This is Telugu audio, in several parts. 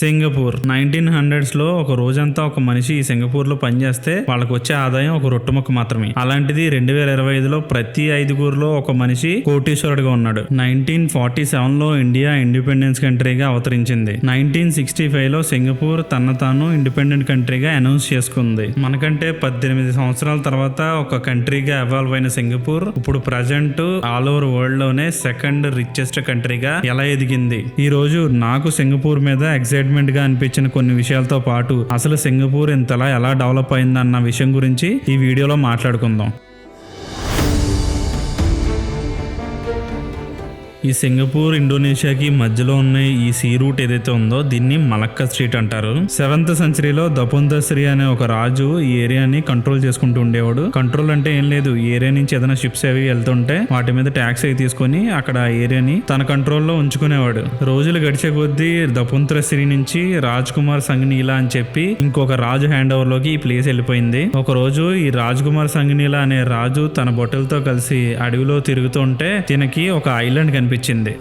సింగపూర్. నైన్టీన్ హండ్రెడ్స్లో ఒక రోజంతా ఒక మనిషి ఈ సింగపూర్లో పనిచేస్తే వాళ్ళకి వచ్చే ఆదాయం ఒక రొట్టుముక్క మాత్రమే. అలాంటిది రెండు వేల ఇరవై ఐదులో ప్రతి ఐదుగురులో ఒక మనిషి కోటీశ్వరుడుగా ఉన్నాడు. నైన్టీన్ ఫార్టీ సెవెన్లో ఇండియా ఇండిపెండెన్స్ కంట్రీగా అవతరించింది. నైన్టీన్ సిక్స్టీ ఫైవ్లో సింగపూర్ తన తాను ఇండిపెండెంట్ కంట్రీగా అనౌన్స్ చేసుకుంది. మనకంటే పద్దెనిమిది సంవత్సరాల తర్వాత ఒక కంట్రీగా ఎవాల్వ్ అయిన సింగపూర్ ఇప్పుడు ప్రజెంట్ ఆల్ ఓవర్ వరల్డ్లోనే సెకండ్ రిచెస్ట్ కంట్రీగా ఎలా ఎదిగింది? ఈ రోజు నాకు సింగపూర్ మీద ఎగ్జైట్ గా అనిపించిన కొన్ని విషయాలతో పాటు అసలు సింగపూర్ ఇంతలా ఎలా డెవలప్ అయిందన్న విషయం గురించి ఈ వీడియోలో మాట్లాడుకుందాం. ఈ సింగపూర్ ఇండోనేషియాకి మధ్యలో ఉన్న ఈ సీ రూట్ ఏదైతే ఉందో దీన్ని మలక్క స్ట్రీట్ అంటారు. సెవెంత్ సెంచరీలో దపుందశ్రీ అనే ఒక రాజు ఈ ఏరియాని కంట్రోల్ చేసుకుంటూ ఉండేవాడు. కంట్రోల్ అంటే ఏం లేదు. ఈ ఏరియా నుంచి ఏదైనా షిప్స్ అవి వెళ్తుంటే వాటి మీద ట్యాక్స్ అవి తీసుకొని అక్కడ ఆ ఏరియాని తన కంట్రోల్లో ఉంచుకునేవాడు. రోజులు గడిచే కొద్దీ దపుంత్రశ్రీ నుంచి రాజ్ కుమార్ సంగ్నీలా అని చెప్పి ఇంకొక రాజు హ్యాండ్ ఓవర్లోకి ఈ ప్లేస్ వెళ్ళిపోయింది. ఒక రోజు ఈ రాజ్ కుమార్ సంగ్నీలా అనే రాజు తన బొట్టలతో కలిసి అడవిలో తిరుగుతుంటే తినకి ఒక ఐలాండ్ కనిపించింది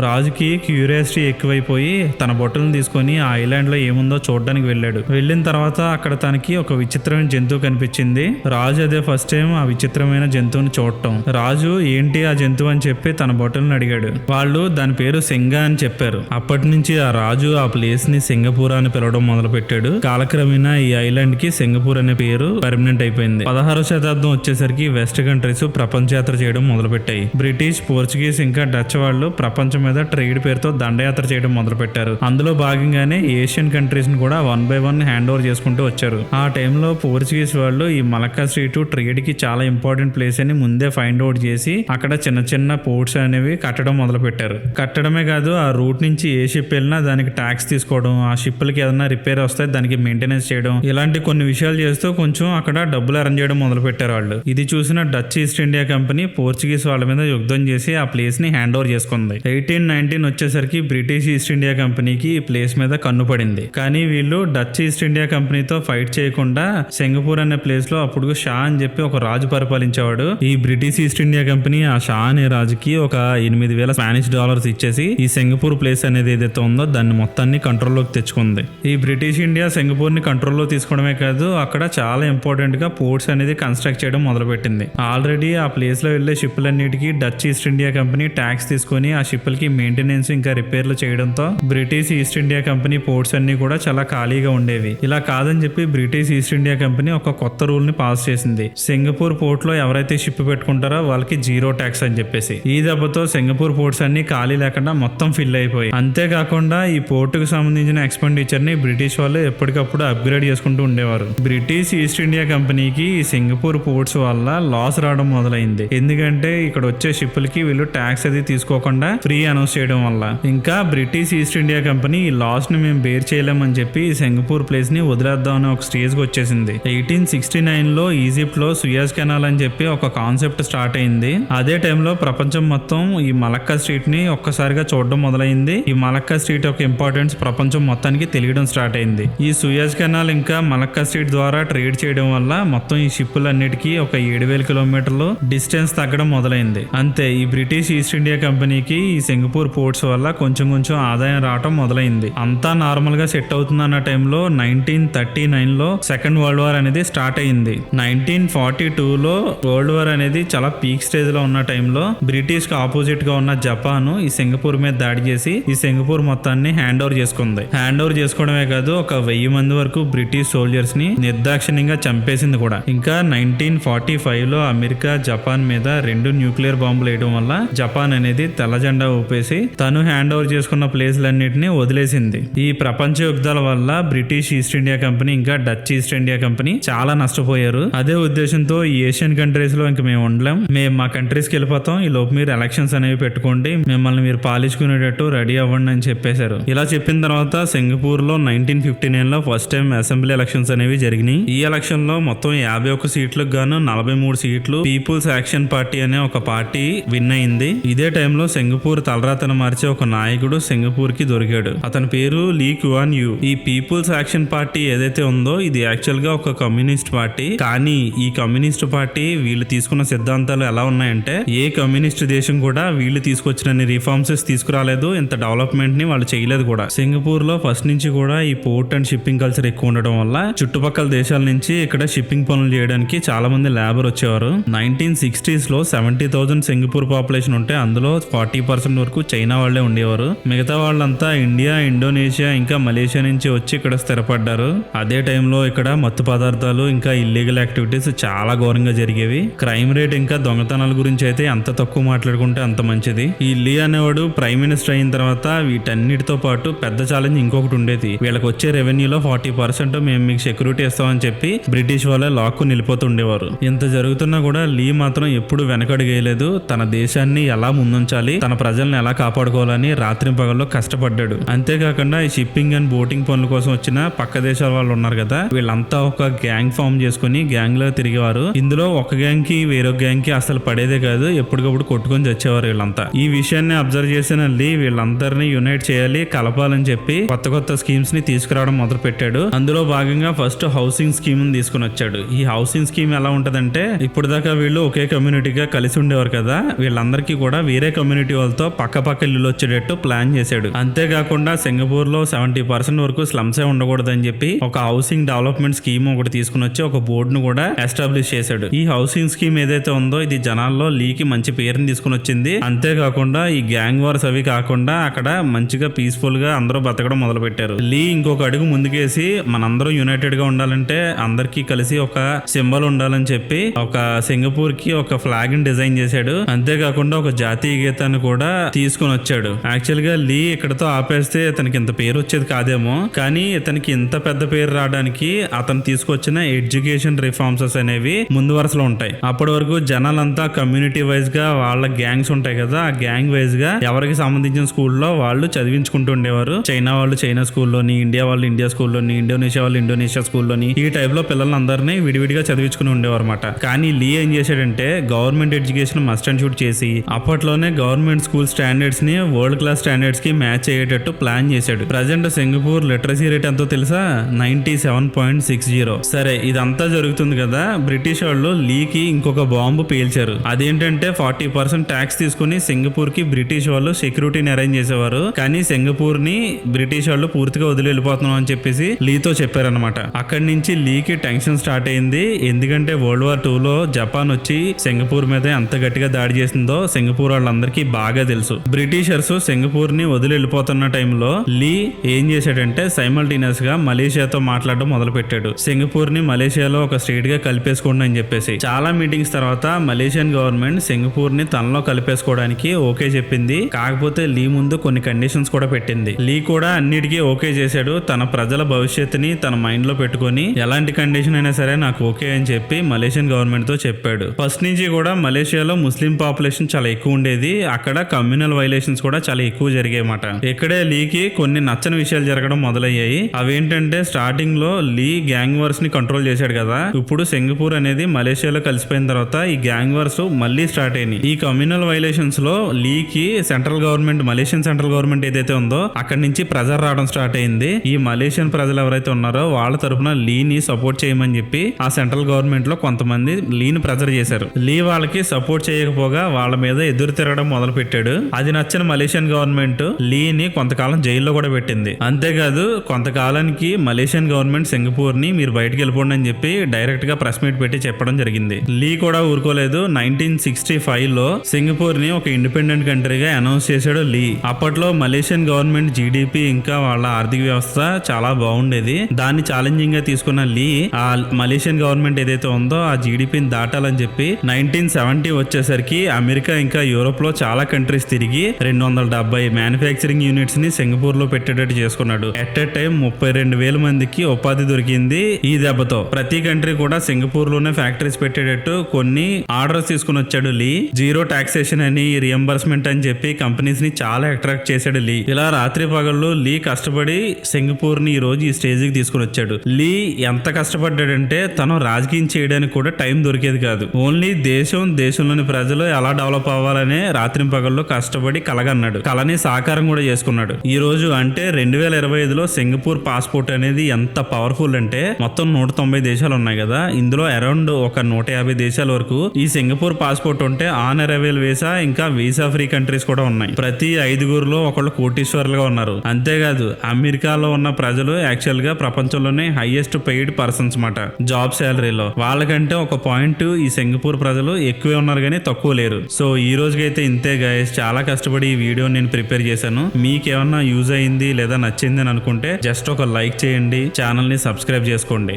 రాజుకి క్యూరియాసిటీ ఎక్కువైపోయి తన బొట్టలను తీసుకొని ఆ ఐలాండ్లో ఏముందో చూడడానికి వెళ్ళాడు. వెళ్ళిన తర్వాత అక్కడ తనకి ఒక విచిత్రమైన జంతువు కనిపించింది. రాజు అదే ఫస్ట్ టైం ఆ విచిత్రమైన జంతువుని చూడటం. రాజు ఏంటి ఆ జంతువు అని చెప్పి తన బొట్టలను అడిగాడు. వాళ్ళు దాని పేరు సింగ అని చెప్పారు. అప్పటి నుంచి ఆ రాజు ఆ ప్లేస్ని సింగపూర్ అని పిలవడం మొదలు పెట్టాడు కాలక్రమేణా ఈ ఐలాండ్కి సింగపూర్ అనే పేరు పర్మనెంట్ అయిపోయింది. పదహారో శతాబ్దం వచ్చేసరికి వెస్ట్ కంట్రీస్ ప్రపంచయాత్ర చేయడం మొదలుపెట్టాయి. బ్రిటిష్ పోర్చుగీస్ ఇంకా డచ్ వాళ్ళు ప్రపంచం మీద ట్రేడ్ పేరుతో దండయాత్ర చేయడం మొదలుపెట్టారు. అందులో భాగంగానే ఏషియన్ కంట్రీస్ని కూడా one by one hand over చేసుకుంటూ వచ్చారు. ఆ టైంలో పోర్చుగీస్ వాళ్ళు ఈ మలక్కా స్ట్రీట్ ట్రేడ్కి చాలా ఇంపార్టెంట్ ప్లేస్ అని ముందే ఫైండ్ అవుట్ చేసి అక్కడ చిన్న చిన్న పోర్ట్స్ అనేవి కట్టడం మొదలు పెట్టారు కట్టడమే కాదు ఆ రూట్ నుంచి ఏ షిప్ వెళ్ళినా దానికి ట్యాక్స్ తీసుకోవడం ఆ షిప్లకి ఏదైనా రిపేర్ వస్తే దానికి మెయింటెనెన్స్ చేయడం ఇలాంటి కొన్ని విషయాలు చేస్తూ కొంచెం అక్కడ డబ్బులు అరేంజ్ చేయడం మొదలు పెట్టారు వాళ్ళు. ఇది చూసిన Dutch East India company Portuguese వాళ్ళ మీద యుద్ధం చేసి ఆ ప్లేస్ని హ్యాండ్ ఓవర్ చేసుకుంది. ఎయిటీన్ నైన్టీన్ వచ్చేసరికి బ్రిటిష్ ఈస్ట్ ఇండియా కంపెనీకి ఈ ప్లేస్ మీద కన్ను పడింది. కానీ వీళ్ళు డచ్ ఈస్ట్ ఇండియా కంపెనీతో ఫైట్ చేయకుండా సింగపూర్ అనే ప్లేస్లో అప్పుడు షా అని చెప్పి ఒక రాజు పరిపాలించేవాడు. ఈ బ్రిటిష్ ఈస్ట్ ఇండియా కంపెనీ ఆ షా అనే రాజుకి ఒక ఎనిమిది వేల స్పానిష్ డాలర్స్ ఇచ్చేసి ఈ సింగపూర్ ప్లేస్ అనేది ఏదైతే ఉందో దాన్ని మొత్తాన్ని కంట్రోల్లోకి తెచ్చుకుంది. ఈ బ్రిటిష్ ఇండియా సింగపూర్ని కంట్రోల్లో తీసుకోవడమే కాదు అక్కడ చాలా ఇంపార్టెంట్గా పోర్ట్స్ అనేది కన్స్ట్రక్ట్ చేయడం మొదలుపెట్టింది. ఆల్రెడీ ఆ ప్లేస్లో వెళ్ళే షిప్లన్నిటికీ Dutch East India company tax తీసుకొని ఆ షిప్పులకి మెయింటెనెన్స్ ఇంకా రిపేర్లు చేయడంతో British East India company ports అన్ని కూడా చాలా ఖాళీగా ఉండేవి. ఇలా కాదని చెప్పి బ్రిటిష్ ఈస్ట్ ఇండియా కంపెనీ ఒక కొత్త రూల్ని పాస్ చేసింది. సింగపూర్ పోర్ట్లో ఎవరైతే షిప్ పెట్టుకుంటారో వాళ్ళకి జీరో ట్యాక్స్ అని చెప్పేసి. ఈ దెబ్బతో సింగపూర్ పోర్ట్స్ అన్ని ఖాళీ లేకుండా మొత్తం ఫిల్ అయిపోయి అంతేకాకుండా ఈ పోర్టుకు సంబంధించిన ఎక్స్పెండిచర్ని బ్రిటిష్ వాళ్ళు ఎప్పటికప్పుడు అప్గ్రేడ్ చేసుకుంటూ ఉండేవారు. బ్రిటిష్ ఈస్ట్ ఇండియా కంపెనీకి ఈ సింగపూర్ పోర్ట్స్ వల్ల లాస్ రావడం మొదలైంది. ఎందుకంటే ఇక్కడ వచ్చే షిప్పులకి వీళ్ళు ట్యాక్స్ అది తీసుకోకుండా ఫ్రీ అనౌన్స్ చేయడం వల్ల. ఇంకా బ్రిటిష్ ఈస్ట్ ఇండియా కంపెనీ ఈ లాస్ని మేము బేర్ చేయలేమని చెప్పి సింగపూర్ ప్లేస్ని వదిలేద్దాం అనే ఒక స్టేజ్కి వచ్చేసింది. ఎయిటీన్ సిక్స్టీ నైన్లో ఈజిప్ట్లో సుయాజ్ కెనాల్ అని చెప్పి ఒక కాన్సెప్ట్ స్టార్ట్ అయింది. అదే టైంలో ప్రపంచం మొత్తం ఈ మలక్కా స్ట్రీట్ని ఒక్కసారిగా చూడడం మొదలైంది. ఈ మలక్కా స్ట్రీట్ యొక్క ఇంపార్టెన్స్ ప్రపంచం మొత్తానికి తెలియడం స్టార్ట్ అయింది. ఈ సుయాజ్ కెనాల్ ఇంకా మలక్కా స్ట్రీట్ ద్వారా ట్రేడ్ చేయడం వల్ల మొత్తం ఈ షిప్పులన్నిటికీ ఒక ఏడు వేల కిలోమీటర్లు డిస్టెన్స్ తగ్గడం మొదలైంది. అంతే ఈ బ్రిటిష్ ఈస్ట్ ఇండియా కంపెనీకి ఈ సింగపూర్ పోర్ట్స్ వల్ల కొంచెం కొంచెం ఆదాయం రావడం మొదలైంది. అంతా నార్మల్గా సెట్ అవుతుంది అన్న టైంలో నైన్టీన్ థర్టీ నైన్లో సెకండ్ వరల్డ్ వార్ అనేది స్టార్ట్ అయింది నైన్టీన్ ఫార్టీ టూ లో వరల్డ్ వార్ అనేది చాలా పీక్ స్టేజ్లో ఉన్న టైంలో బ్రిటిష్కి ఆపోజిట్గా ఉన్న జపాన్ ఈ సింగపూర్ మీద దాడి చేసి ఈ సింగపూర్ మొత్తాన్ని హ్యాండ్ ఓవర్ చేసుకుంది. హ్యాండ్ ఓవర్ చేసుకోవడమే కాదు ఒక వెయ్యి మంది వరకు బ్రిటిష్ సోల్జర్స్ని నిర్దాక్షిణ్యంగా చంపేసింది కూడా. ఇంకా నైన్టీన్ ఫార్టీ ఫైవ్లో అమెరికా జపాన్ మీద రెండు న్యూక్లియర్ బాంబులు వేయడం వల్ల జపాన్ అనేది తెల్ల జెండా ఊపేసి తను హ్యాండ్ ఓవర్ చేసుకున్న ప్లేస్లన్నింటినీ వదిలేసింది. ఈ ప్రపంచ యుద్ధాల వల్ల బ్రిటిష్ ఈస్ట్ ఇండియా కంపెనీ ఇంకా డచ్ ఈస్ట్ ఇండియా కంపెనీ చాలా నష్టపోయారు. అదే ఉద్దేశంతో ఈ ఏషియన్ కంట్రీస్లో ఇంకా మేము ఉండలేం. మేము మా కంట్రీస్కి వెళ్ళిపోతాం. ఈ లోపు మీరు ఎలక్షన్స్ అనేవి పెట్టుకోండి. మిమ్మల్ని మీరు పాలించుకునేటట్టు రెడీ అవ్వండి అని చెప్పేశారు. ఇలా చెప్పిన తర్వాత సింగపూర్లో నైన్టీన్ ఫిఫ్టీ నైన్లో ఫస్ట్ టైం అసెంబ్లీ ఎలక్షన్స్ అనేవి జరిగినాయి. ఈ ఎలక్షన్లో మొత్తం యాభై ఒక్క సీట్లకు గాను నలభై మూడు సీట్లు పీపుల్స్ యాక్షన్ పార్టీ అనే ఒక పార్టీ విన్ అయింది. ఇదే టైంలో సింగపూర్ సింగపూర్ తలరాతను మార్చే ఒక నాయకుడు సింగపూర్కి దొరికాడు. అతని పేరు లీ క్యువాన్ యూ. ఈ పీపుల్స్ యాక్షన్ పార్టీ ఏదైతే ఉందో ఇది యాక్చువల్గా ఒక కమ్యూనిస్ట్ పార్టీ. కానీ ఈ కమ్యూనిస్ట్ పార్టీ వీళ్ళు తీసుకున్న సిద్ధాంతాలు ఎలా ఉన్నాయంటే ఏ కమ్యూనిస్ట్ దేశం కూడా వీళ్ళు తీసుకొచ్చిన రిఫార్మ్స్ తీసుకురాలేదు ఇంత డెవలప్మెంట్ని వాళ్ళు చేయలేదు కూడా. సింగపూర్లో ఫస్ట్ నుంచి కూడా ఈ పోర్ట్ అండ్ షిప్పింగ్ కల్చర్ ఎక్కువ ఉండడం వల్ల చుట్టుపక్కల దేశాల నుంచి ఇక్కడ షిప్పింగ్ పనులు చేయడానికి చాలా మంది లేబర్ వచ్చేవారు. నైన్టీన్ సిక్స్టీస్లో సెవెంటీ థౌసండ్ సింగపూర్ పాపులేషన్ ఉంటే అందులో ఫార్టీ పర్సెంట్ వరకు చైనా వాళ్ళే ఉండేవారు. మిగతా వాళ్ళంతా ఇండియా ఇండోనేషియా ఇంకా మలేషియా నుంచి వచ్చి ఇక్కడ స్థిరపడ్డారు. అదే టైంలో ఇక్కడ మత్తు పదార్థాలు ఇంకా ఇల్లీగల్ యాక్టివిటీస్ చాలా ఘోరంగా జరిగేవి. క్రైమ్ రేట్ ఇంకా దొంగతనాల గురించి అయితే ఎంత తక్కువ మాట్లాడుకుంటే అంత మంచిది. ఈ లీ అనేవాడు ప్రైమ్ మినిస్టర్ అయిన తర్వాత వీటన్నిటితో పాటు పెద్ద ఛాలెంజ్ ఇంకొకటి ఉండేది. వీళ్ళకి వచ్చే రెవెన్యూలో ఫార్టీ పర్సెంట్ మేము మీకు సెక్యూరిటీ ఇస్తామని చెప్పి బ్రిటిష్ వాళ్ళే లాక్కు నిలిపోతుండేవారు ఇంత జరుగుతున్నా కూడా లీ మాత్రం ఎప్పుడు వెనకడుగేయలేదు తన దేశాన్ని ఎలా ముందుంచాలి తన ప్రజల్ని ఎలా కాపాడుకోవాలని రాత్రి పగల్లో కష్టపడ్డాడు. అంతేకాకుండా ఈ షిప్పింగ్ అండ్ బోటింగ్ పనుల కోసం వచ్చిన పక్క దేశాల వాళ్ళు ఉన్నారు కదా వీళ్ళంతా ఒక గ్యాంగ్ ఫామ్ చేసుకుని గ్యాంగ్లో తిరిగేవారు. ఇందులో ఒక గ్యాంగ్కి వేరొక గ్యాంగ్కి అసలు పడేదే కాదు ఎప్పటికప్పుడు కొట్టుకొని చచ్చేవారు వీళ్ళంతా. ఈ విషయాన్ని అబ్జర్వ్ చేసిన లీ వీళ్ళందరినీ యునైట్ చేయాలి కలపాలని చెప్పి కొత్త కొత్త స్కీమ్స్ని తీసుకురావడం మొదలు పెట్టాడు అందులో భాగంగా ఫస్ట్ హౌసింగ్ స్కీమ్ తీసుకుని వచ్చాడు. ఈ హౌసింగ్ స్కీమ్ ఎలా ఉంటదంటే ఇప్పుడు దాకా వీళ్ళు ఒకే కమ్యూనిటీగా కలిసి ఉండేవారు కదా వీళ్ళందరికీ కూడా వేరే కమ్యూనిటీ వాళ్ళతో పక్క పక్క ఇల్లు వచ్చేటట్టు ప్లాన్ చేశాడు. అంతేకాకుండా సింగపూర్లో సెవెంటీ పర్సెంట్ వరకు స్లమ్సే ఉండకూడదని చెప్పి ఒక హౌసింగ్ డెవలప్మెంట్ స్కీమ్ ఒకటి తీసుకుని వచ్చి ఒక బోర్డు ను కూడా ఎస్టాబ్లిష్ చేశాడు. ఈ హౌసింగ్ స్కీమ్ ఏదైతే ఉందో ఇది జనాల్లో లీకి మంచి పేరుని తీసుకుని వచ్చింది. అంతేకాకుండా ఈ గ్యాంగ్ వార్స్ అవి కాకుండా అక్కడ మంచిగా పీస్ఫుల్గా అందరూ బతకడం మొదలు పెట్టారు లీ ఇంకొక అడుగు ముందుకేసి మనందరూ యునైటెడ్గా ఉండాలంటే అందరికీ కలిసి ఒక సింబల్ ఉండాలని చెప్పి ఒక సింగపూర్కి ఒక ఫ్లాగ్ని డిజైన్ చేశాడు. అంతేకాకుండా ఒక జాతీయ గీతాన్ని కూడా తీసుకుని వచ్చాడు యాక్చువల్గా లీ ఇక్కడతో ఆపేస్తే ఇతనికి ఇంత పేరు వచ్చేది కాదేమో. కానీ ఇతనికి ఇంత పెద్ద పేరు రావడానికి అతను తీసుకొచ్చిన ఎడ్యుకేషన్ రిఫార్మ్సెస్ అనేవి ముందు వరుసలో ఉంటాయి. అప్పటి వరకు జనాలంతా కమ్యూనిటీ వైజ్గా వాళ్ళ గ్యాంగ్స్ ఉంటాయి కదా ఆ గ్యాంగ్ వైజ్గా ఎవరికి సంబంధించిన స్కూల్లో వాళ్ళు చదివించుకుంటూ ఉండేవారు. చైనా వాళ్ళు చైనా స్కూల్లోని ఇండియా వాళ్ళు ఇండియా స్కూల్లోని ఇండోనేషియా వాళ్ళు ఇండోనేషియా స్కూల్లోని ఈ టైప్లో పిల్లలందరినీ విడివిడిగా చదివించుకుని ఉండేవారు అనమాట కానీ లీ ఏం చేశాడంటే government education must and should చేసి అప్పట్లోనే గవర్నమెంట్ స్కూల్ స్టాండర్డ్స్ని వరల్డ్ క్లాస్ స్టాండర్డ్స్కి మ్యాచ్ అయ్యేటట్టు ప్లాన్ చేశాడు. ప్రజెంట్ సింగపూర్ లిటరసీ రేట్ ఎంతో తెలుసా? Ninety seven point six zero సరే ఇదంతా జరుగుతుంది కదా బ్రిటిష్ వాళ్ళు లీకి ఇంకొక బాంబు పేల్చారు. అదేంటంటే ఫార్టీ పర్సెంట్ ట్యాక్స్ తీసుకుని సింగపూర్కి బ్రిటిష్ వాళ్ళు సెక్యూరిటీని అరేంజ్ చేసేవారు. కానీ సింగపూర్ని బ్రిటిష్ వాళ్ళు పూర్తిగా వదిలి వెళ్ళిపోతున్నాం అని చెప్పేసి లీతో చెప్పారనమాట అక్కడి నుంచి లీకి టెన్షన్ స్టార్ట్ అయింది. ఎందుకంటే వరల్డ్ వార్ టూ లో జపాన్ వచ్చి సింగపూర్ మీద ఎంత గట్టిగా దాడి చేసిందో సింగపూర్ వాళ్ళందరికీ బాగా బాగా తెలుసు. బ్రిటిషర్స్ సింగపూర్ని వదిలి వెళ్ళిపోతున్న టైంలో లీ ఏం చేశాడంటే సైమల్టీనియస్గా మలేషియాతో మాట్లాడడం మొదలు పెట్టాడు సింగపూర్ని మలేషియాలో ఒక స్టేట్గా కలిపేసుకోండి అని చెప్పేసి. చాలా మీటింగ్స్ తర్వాత మలేషియన్ గవర్నమెంట్ సింగపూర్ని తనలో కలిపేసుకోవడానికి ఓకే చెప్పింది. కాకపోతే లీ ముందు కొన్ని కండిషన్స్ కూడా పెట్టింది. లీ కూడా అన్నిటికీ ఓకే చేశాడు. తన ప్రజల భవిష్యత్తుని తన మైండ్లో పెట్టుకొని ఎలాంటి కండిషన్ అయినా సరే నాకు ఓకే అని చెప్పి మలేషియన్ గవర్నమెంట్తో చెప్పాడు. ఫస్ట్ నుంచి కూడా మలేషియాలో ముస్లిం పాపులేషన్ చాలా ఎక్కువ ఉండేది. అక్కడ కమ్యూనల్ వైలేషన్స్ కూడా చాలా ఎక్కువ జరిగాయి మాట ఇక్కడే లీకి కొన్ని నచ్చని విషయాలు జరగడం మొదలయ్యాయి. అవేంటంటే స్టార్టింగ్లో లీ గ్యాంగ్ వర్స్ని కంట్రోల్ చేశాడు కదా. ఇప్పుడు సింగపూర్ అనేది మలేషియాలో కలిసిపోయిన తర్వాత ఈ గ్యాంగ్ వర్స్ మళ్ళీ స్టార్ట్ అయినాయి. ఈ కమ్యూనల్ వైలేషన్స్లో లీకి central government Malaysian central government ఏదైతే ఉందో అక్కడి నుంచి ప్రెజర్ రావడం స్టార్ట్ అయింది. ఈ మలేషియన్ ప్రజలు ఎవరైతే ఉన్నారో వాళ్ళ తరపున లీని సపోర్ట్ చేయమని చెప్పి ఆ సెంట్రల్ గవర్నమెంట్లో కొంతమంది లీని ప్రెజర్ చేశారు. లీ వాళ్ళకి సపోర్ట్ చేయకపోగా వాళ్ళ మీద ఎదురు తిరగడం మొదలు పెట్టాడు. అది నచ్చిన మలేషియన్ గవర్నమెంట్ లీని కొంతకాలం జైల్లో కూడా పెట్టింది. అంతేకాదు కొంతకాలానికి మలేషియన్ గవర్నమెంట్ సింగపూర్ని మీరు బయటకు వెళ్ళిపోండి అని చెప్పి డైరెక్ట్గా ప్రెస్ మీట్ పెట్టి చెప్పడం జరిగింది. లీ కూడా ఊరుకోలేదు. నైన్టీన్ సిక్స్టీ ఫైవ్లో సింగపూర్ని ఒక ఇండిపెండెంట్ కంట్రీగా అనౌన్స్ చేశాడు లీ. అప్పట్లో మలేషియన్ గవర్నమెంట్ జీడిపి ఇంకా వాళ్ళ ఆర్థిక వ్యవస్థ చాలా బాగుండేది. దాన్ని ఛాలెంజింగ్గా తీసుకున్న లీ ఆ మలేషియన్ గవర్నమెంట్ ఏదైతే ఉందో ఆ జీడిపిని దాటాలని చెప్పి నైన్టీన్ సెవెంటీ వచ్చేసరికి అమెరికా ఇంకా యూరోప్లో చాలా కంట్రీస్ తిరిగి రెండు వందల డెబ్బై మ్యానుఫ్యాక్చరింగ్ యూనిట్స్ని సింగపూర్లో పెట్టేటట్టు చేసుకున్నాడు. ఎట్ ఎ టైం ముప్పై రెండు వేల మందికి ఉపాధి దొరికింది ఈ దెబ్బతో. ప్రతి కంట్రీ కూడా సింగపూర్లోనే ఫ్యాక్టరీస్ పెట్టేటట్టు కొన్ని ఆర్డర్స్ తీసుకుని వచ్చాడు లీ. జీరో టాక్సేషన్ అని రియంబర్స్మెంట్ అని చెప్పి కంపెనీస్ని చాలా అట్రాక్ట్ చేశాడు లీ. ఇలా రాత్రి పగళ్ళు లీ కష్టపడి సింగపూర్ని ఈ రోజు ఈ స్టేజ్కి తీసుకుని వచ్చాడు. లీ ఎంత కష్టపడ్డాడంటే తను రాజకీయం చేయడానికి కూడా టైం దొరికేది కాదు. ఓన్లీ దేశం దేశంలోని ప్రజలు ఎలా డెవలప్ అవ్వాలనే రాత్రి పగళ్ళు కష్టపడి కలగన్నాడు. కలని సాకారం కూడా చేసుకున్నాడు. ఈ రోజు అంటే రెండు వేల ఇరవై ఐదులో సింగపూర్ పాస్పోర్ట్ అనేది ఎంత పవర్ఫుల్ అంటే మొత్తం నూట తొంభై దేశాలు ఉన్నాయి కదా. ఇందులో అరౌండ్ ఒక నూట యాభై దేశాల వరకు ఈ సింగపూర్ పాస్పోర్ట్ ఉంటే ఆన్ అరైవల్ వీసా ఇంకా వీసా ఫ్రీ కంట్రీస్ కూడా ఉన్నాయి. ప్రతి ఐదుగురులో ఒకళ్ళు కోటీశ్వరులుగా ఉన్నారు. అంతేకాదు అమెరికాలో ఉన్న ప్రజలు యాక్చువల్గా ప్రపంచంలోనే హైయెస్ట్ పెయిడ్ పర్సన్స్ మాట. జాబ్ శాలరీలో. వాళ్ళకంటే ఒక పాయింట్ ఈ సింగపూర్ ప్రజలు ఎక్కువే ఉన్నారు కానీ తక్కువ లేరు. సో ఈ రోజుకైతే ఇంతే గైస్ చాలా కష్టపడి ఈ వీడియో నేను ప్రిపేర్ చేశాను. మీకు ఏమన్నా యూజ్ అయింది లేదా నచ్చింది అని అనుకుంటే జస్ట్ ఒక లైక్ చేయండి. ఛానల్ని సబ్స్క్రైబ్ చేసుకోండి.